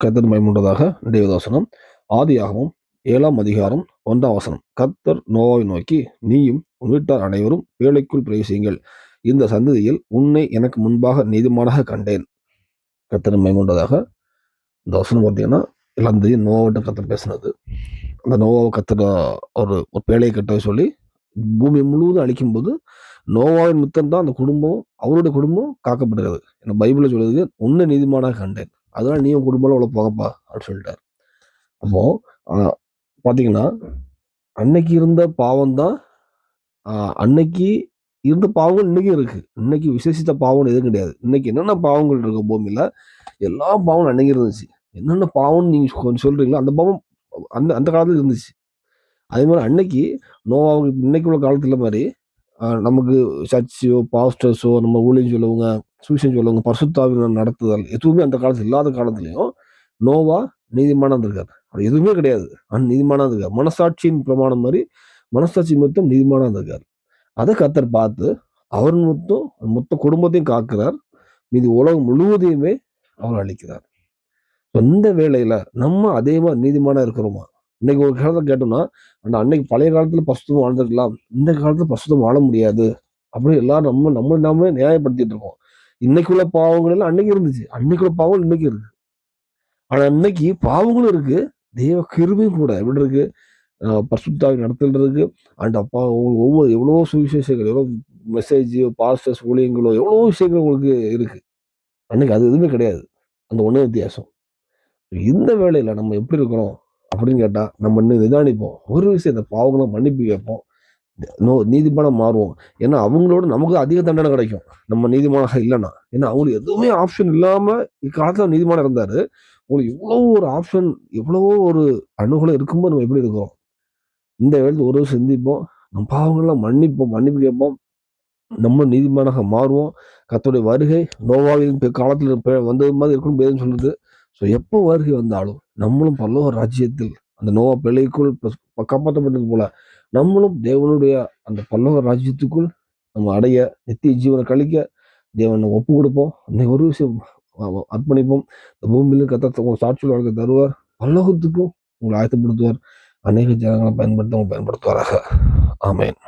கர்த்தர் மயமுண்டதாக தேவதாசனம் ஆதியாகவும் ஏழாம் அதிகாரம் ஒன்றாம் வசனம். கர்த்தர் நோவாவை நோக்கி நீயும் உன் வீட்டார் அனைவரும் வேலைக்குள் பிரவேசியுங்கள். இந்த சந்ததியில் உன்னை எனக்கு முன்பாக நீதிமானாக கண்டேன். கர்த்தர் மயமுண்டதாக இந்த வசனம் பார்த்தீங்கன்னா எல்லாம் தெரியும் நோவாவிட்ட கத்தர் பேசினது. அந்த நோவாவை கத்தர் ஒரு ஒரு பேழையை கட்ட சொல்லி பூமி முழுவதும் அழிக்கும்போது நோவாவின் மித்தம் தான் அந்த குடும்பம் அவருடைய குடும்பம் காக்கப்படுகிறது ஏன்னா பைபிளில் சொல்லுது உன்னை நீதிமானாக கண்டேன். அதனால் நீ உன் குடும்பம்லாம் அவ்வளோ போகப்பா அப்படின்னு சொல்லிட்டார். அப்போது பார்த்தீங்கன்னா அன்னைக்கு இருந்த பாவம் தான் அன்னைக்கு இருந்த பாவங்கள் இன்னைக்கும் இருக்குது இன்னைக்கு விசேஷித்த பாவம் எதுவும் கிடையாது. இன்னைக்கு என்னென்ன பாவங்கள் இருக்கு பூமியில் எல்லா பாவம் அன்னைக்கு இருந்துச்சு. என்னென்ன பாவம்னு நீங்கள் கொஞ்சம் சொல்கிறீங்களோ அந்த பாவம் அந்த அந்த காலத்தில் இருந்துச்சு. அதே மாதிரி அன்னைக்கு நோவாவுக்கு இன்னைக்கு உள்ள காலத்தில் மாதிரி நமக்கு சர்ச்சோ பாஸ்டர்ஸோ நம்ம ஊழியம் சொல்லவங்க சுவிசேஷம் சொல்லுவாங்க. பரிசுத்தாவின் நடத்துதல். எதுவுமே அந்த காலத்தில் இல்லாத காலத்துலையும் நோவா நீதிமானம் இருந்திருக்காரு. அவர் எதுவுமே கிடையாது. அன் நீதிமானம் இருக்கார் மனசாட்சியின் பிரமாணம் மாதிரி மனசாட்சி மொத்தம் நீதிமானம் இருக்கார் அதை கத்தர் பார்த்து அவர் மொத்தம் மொத்த குடும்பத்தையும் காக்கிறார். மீதி உலகம் முழுவதையுமே அவர் அளிக்கிறார் So, இந்த வேளையில நம்ம அதே மாதிரி இருக்கிறோமா? இன்னைக்கு ஒரு காலத்தை கேட்டோம்னா அந்த அன்னைக்கு பழைய காலத்துல பசுத்தம் வாழ்ந்துருக்கலாம். இந்த காலத்துல பசுத்தம் வாழ முடியாது. அப்படின்னு எல்லாரும் நம்ம நம்ம நாமே நியாயப்படுத்திட்டு இருக்கோம். இன்னைக்குள்ள பாவங்கள் எல்லாம் அன்னைக்கு இருந்துச்சு. அன்னைக்குள்ள பாவம் இன்னைக்கு இருக்கு. ஆனா இன்னைக்கு பாவங்களும் இருக்கு. தெய்வ கிருபையும் கூட எப்படி இருக்கு? பசுத்தாவி பரிசுத்தாவின் அண்ட் அப்பா ஒவ்வொரு எவ்வளவோ சுவிசேஷங்கள் எவ்வளோ மெசேஜ் பாஸ்டர்ஸ் ஊழியங்களோ எவ்வளவோ விஷயங்கள் உங்களுக்கு இருக்கு. அன்னைக்கு அது எதுவுமே கிடையாது. அந்த ஒண்ணே வித்தியாசம். இந்த வேலையில் நம்ம எப்படி இருக்கிறோம் அப்படின்னு கேட்டால் நம்ம இன்னும் நிதானிப்போம். ஒரு விஷயத்தை பாவங்களை மன்னிப்பு கேட்போம். நோ நீதிமானம் மாறுவோம். ஏன்னா அவங்களோட நமக்கு அதிக தண்டனை கிடைக்கும். நம்ம நீதிமானாக இல்லைன்னா. ஏன்னா அவங்களுக்கு எதுவுமே ஆப்ஷன் இல்லாமல் இக்காலத்தில் நீதிமானம் இருந்தார். உங்களுக்கு இவ்வளோ ஒரு ஆப்ஷன் எவ்வளவோ ஒரு அணுகுலம் இருக்கும்போது நம்ம எப்படி இருக்கிறோம்? இந்த வேலையில் ஒரு சிந்திப்போம். நம்ம பாவங்கள்லாம் மன்னிப்போம் மன்னிப்பு கேட்போம். நம்ம நீதிமானாக மாறுவோம். கத்தோடைய வருகை நோவாவின் பி- காலத்துல வந்தது மாதிரி இருக்கணும் பேருன்னு சொல்லுது. ஸோ எப்போ வருகை வந்தாலும் நம்மளும் பல்லவ ராஜ்யத்தில் அந்த நோவா பிள்ளைக்குள் காப்பாற்றப்பட்டது போல நம்மளும் தேவனுடைய அந்த பல்லவ ராஜ்யத்துக்குள் நம்ம அடைய நித்திய ஜீவனை கழிக்க தேவனை ஒப்பு கொடுப்போம். அன்னைக்கு ஒரு விஷயம் அர்ப்பணிப்போம். இந்த பூமியிலும் கத்த உங்களை சாட்சியில் வாழ்க்கை தருவார். பல்லோகத்துக்கும் உங்களை ஆயத்தப்படுத்துவார். அநேக ஜனங்களை பயன்படுத்த பயன்படுத்துவாராக. ஆமேன்.